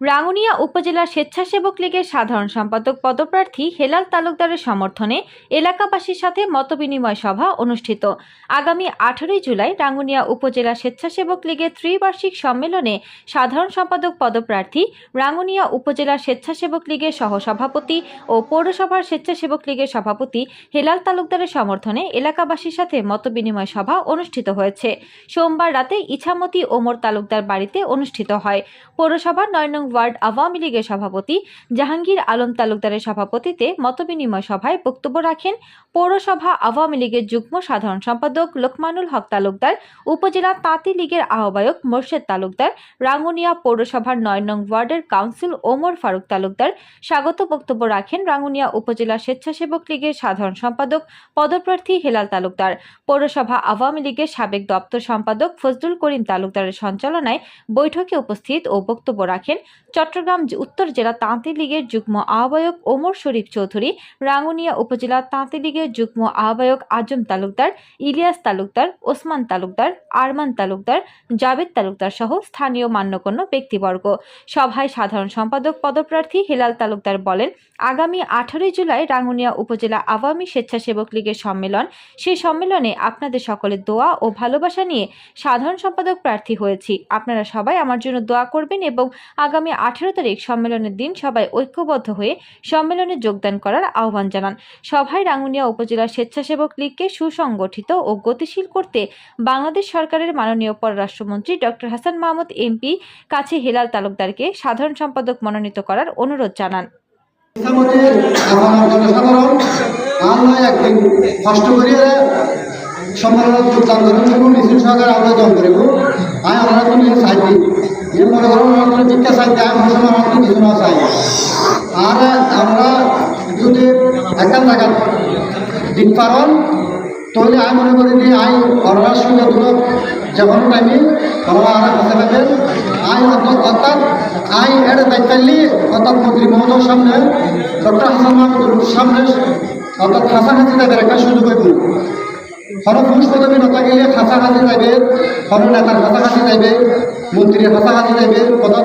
রাঙ্গুনিয়া উপজেলা স্বেচ্ছাসেবক লীগের সাধারণ সম্পাদক পদপ্রার্থী হেলাল তালুকদারের সমর্থনে এলাকাবাসীর সাথে মতবিনিময় সভা অনুষ্ঠিত। আগামী আঠারোই জুলাই রাঙ্গুনিয়া উপজেলা স্বেচ্ছাসেবক লীগের ত্রিবার্ষিক সম্মেলনে সাধারণ সম্পাদক পদপ্রার্থী, রাঙ্গুনিয়া উপজেলা স্বেচ্ছাসেবক লীগের সহসভাপতি ও পৌরসভার স্বেচ্ছাসেবক লীগের সভাপতি হেলাল তালুকদারের সমর্থনে এলাকাবাসীর সাথে মতবিনিময় সভা অনুষ্ঠিত হয়েছে। সোমবার রাতে ইছামতি ওমর তালুকদার বাড়িতে অনুষ্ঠিত হয়। পৌরসভার নয় নং ওয়ার্ড আওয়ামী লীগের সভাপতি, জাহাঙ্গীর আলম তালুকদারের সভাপতিতে মতবিনিময় সভায় বক্তব্য রাখেন পৌরসভা আওয়ামী লীগের যুগ্ম সাধারণ সম্পাদক লোকমানুল হক তালুকদার, উপজেলা তাঁতি লীগের আহ্বায়ক মোর্শেদ তালুকদার, রাঙ্গুনিয়া পৌরসভার নয় নং ওয়ার্ডের কাউন্সিল ওমর ফারুক তালুকদার। স্বাগত বক্তব্য রাখেন রাঙ্গুনিয়া উপজেলা স্বেচ্ছাসেবক লীগের সাধারণ সম্পাদক পদপ্রার্থী হেলাল তালুকদার। পৌরসভা আওয়ামী লীগের সাবেক দপ্তর সম্পাদক ফজলুল করিম তালুকদারের সঞ্চালনায় বৈঠকে উপস্থিত ও বক্তব্য রাখেন চট্টগ্রাম উত্তর জেলা তাঁতি লীগের যুগ্ম আহ্বায়ক ওমর শরীফ চৌধুরী, রাঙ্গুনিয়া উপজেলা তাঁতি লীগের যুগ্ম আহ্বায়ক আজম তালুকদার, ইলিয়াস তালুকদার, ওসমান তালুকদার, আরমান তালুকদার, জাবেদ তালুকদার সহ স্থানীয় মান্যগণ্য ব্যক্তিবর্গ। সভায় সাধারণ সম্পাদক পদপ্রার্থী হেলাল তালুকদার বলেন, আগামী আঠারোই জুলাই রাঙ্গুনিয়া উপজেলা আওয়ামী স্বেচ্ছাসেবক লীগের সম্মেলন। সেই সম্মেলনে আপনাদের সকলের দোয়া ও ভালোবাসা নিয়ে সাধারণ সম্পাদক প্রার্থী হয়েছি। আপনারা সবাই আমার জন্য দোয়া করবেন এবং আগামী আঠেরো তারিখ সম্মেলনের দিন সবাই ঐক্যবদ্ধ হয়ে সম্মেলনে যোগদান করার আহ্বান জানান। সভায় রাঙ্গুনিয়া উপজেলা স্বেচ্ছাসেবক লীগকে সুসংগঠিত ও গতিশীল করতে বাংলাদেশ সরকারের মাননীয় পররাষ্ট্রমন্ত্রী ডক্টর হাসান মাহমুদ এমপি কাছে হেলাল তালুকদারকে সাধারণ সম্পাদক মনোনীত করার অনুরোধ জানান। ইচ্ছামতে আমার আবেদন করিব। আমি আমরা তুমি চাইবি যে মনে করো আমরা ভিক্ষা চাইতে আমি মুসলমান আমরা কিছু না চাই। আর আমরা যদি একটা জায়গা দিন পারন তাহলে আমি মনে করি যে আই করোনার সঙ্গে দুটো যখন টাইমে করোনা আর কাছে পাবেন আই অর্থাৎ আই এর দায়িত্বালি অর্থাৎ মন্ত্রী মহোদয়ের সামনে, ডক্টর হাসান মাহমুদুর সামনে, অর্থাৎ কাছাকাছি তাদের একটা সুযোগ হইব হর পুরুষ পদবী নতা গেলে কাছাকাছি যাইবে হর নেতার কাছাকাছি যাইবে মন্ত্রীর কাছাকাছি যাইবে প্রধান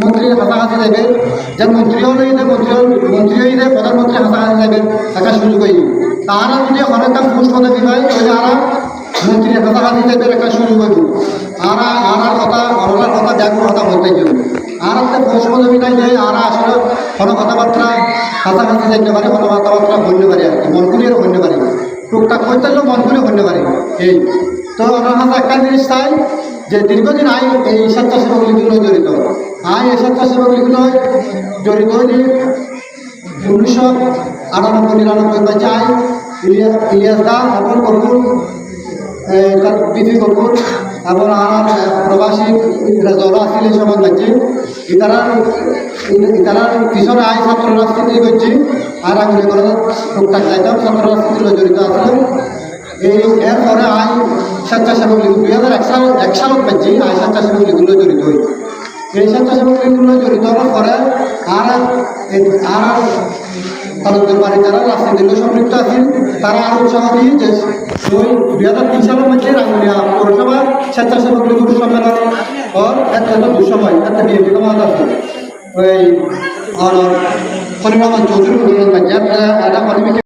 মন্ত্রীর কাছাকাছি যাইবে যে মন্ত্রীও নেই, যে মন্ত্রী মন্ত্রীও নেই প্রধানমন্ত্রী কাছাকাছি যাইবে একটা সুযোগ হইব তারা যদি হর একটা পুরুষ পদবী হয় তাহলে আর মন্ত্রীর কাছাকাছি যাইবে একটা সুযোগ হইব আর আর কথা, অরলার কথা দেখব কথা বলতে গেলে। আর একটা পুরুষ পদবী নাই যে আর আসলে কোনো কথাবার্তা কাছাকাছি যাইতে পারে, কোনো কথাবার্তা বলতে পারে আর কি মন খুলিয়ে বলতে পারে। টুকটাক করতে হলেও মন করে করতে পারে। এই, তো আমরা একটা জিনিস চাই যে দীর্ঘদিন আই এই স্বেচ্ছাসেবক লীগগুলো জড়িত। আই এই স্বেচ্ছাসেবক লীগগুলো জড়িত যে উনিশশো আটানব্বই, নিরানব্বই বা আই ইলিয়াস ইলিয়াস দা এবং কপুর এবং আমার প্রবাসী যারা আসছিল সময় বাজে ইতারা পিছনে আই ছাত্র করছি আর আমি মনে করেন টুকটাক জড়িত আসলাম এই এরপরে আই স্বেচ্ছাসেবক লীগ দুই হাজার এক এক সালত পাচ্ছি আই স্বেচ্ছাসেবক লীগগুলো জড়িত হই এই স্বেচ্ছাসেবক লীগগুলো জড়িত হওয়ার পরে আর আর তালুকদার বাড়ি যারা রাজনীতিতে সম্পৃক্ত আছেন, তারা আরও উৎসাহ দিয়ে যে দুই হাজার তিন সালের মধ্যে রাঙ্গুনিয়া পৌরসভা স্বেচ্ছাসেবক লীগ সম্মেলন একটা দুঃসময় একটা বিএনপি কমাত আছে ওই আর পরিমাণ চৌধুরী